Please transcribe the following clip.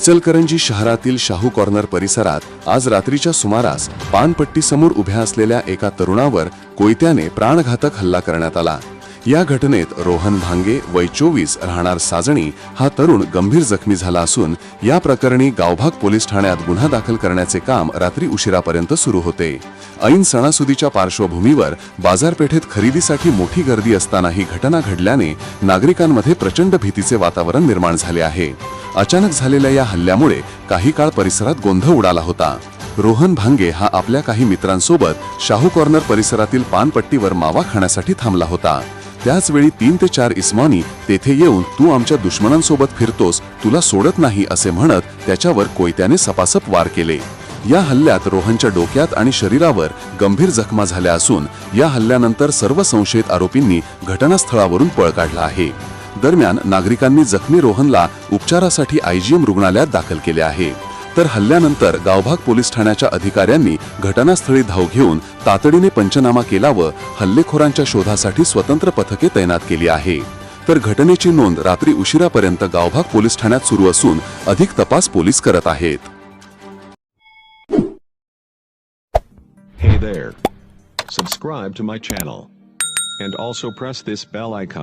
इचलकरंजी शहरातील शाहू कॉर्नर परिसरात आज रात्रीच्या सुमारास पानपट्टी समोर उभ्या असलेल्या एका तरुणावर कोयत्याने प्राणघातक हल्ला करण्यात आला. या घटनेत रोहन भांगे वय चोवीस राहणार साजणी हा तरुण गंभीर जखमी झाला असून या प्रकरणी गावभाग पोलीस ठाण्यात गुन्हा दाखल करण्याचे काम रात्री उशिरापर्यंत सुरू होते. ऐन सणासुदीच्या पार्श्वभूमीवर बाजारपेठेत खरेदीसाठी मोठी गर्दी असताना ही घटना घडल्याने नागरिकांमध्ये प्रचंड भीतीचे वातावरण निर्माण झाले आहे. अचानक झालेल्या या हल्ल्यामुळे काही काळ परिसरात गोंधळ उडाला होता. रोहन भांगे हा आपल्या काही मित्रांसोबत शाहू कॉर्नर परिसरातील पानपट्टीवर मावा खाण्यासाठी थांबला होता. त्याचवेळी तीन ते चार इस्मानी तेथे येऊन तू आमच्या दुश्मनांसोबत फिरतोस तुला सोडत नाही असे म्हणत त्याच्यावर कोयत्याने सपासप वार केले. या हल्ल्यात रोहनच्या डोक्यात आणि शरीरावर गंभीर जखमा झाल्या असून या हल्ल्यानंतर सर्व संशयित आरोपींनी घटनास्थळावरून पळ काढला आहे. दरम्यान नागरिकांनी जखमी रोहनला उपचारासाठी आयजीएम रुग्णालयात दाखल केले आहे. तर हल्ल्यानंतर गावभाग पोलीस ठाण्याच्या अधिकाऱ्यांनी घटनास्थळी धाव घेऊन तातडीने पंचनामा केला व हल्लेखोरांच्या शोधासाठी स्वतंत्र पथके तैनात केली आहे तर घटनेची नोंद रात्री उशिरापर्यंत गावभाग पोलीस ठाण्यात सुरू असून अधिक तपास पोलीस करत आहेत Hey there. Subscribe to my channel. And also press this bell icon.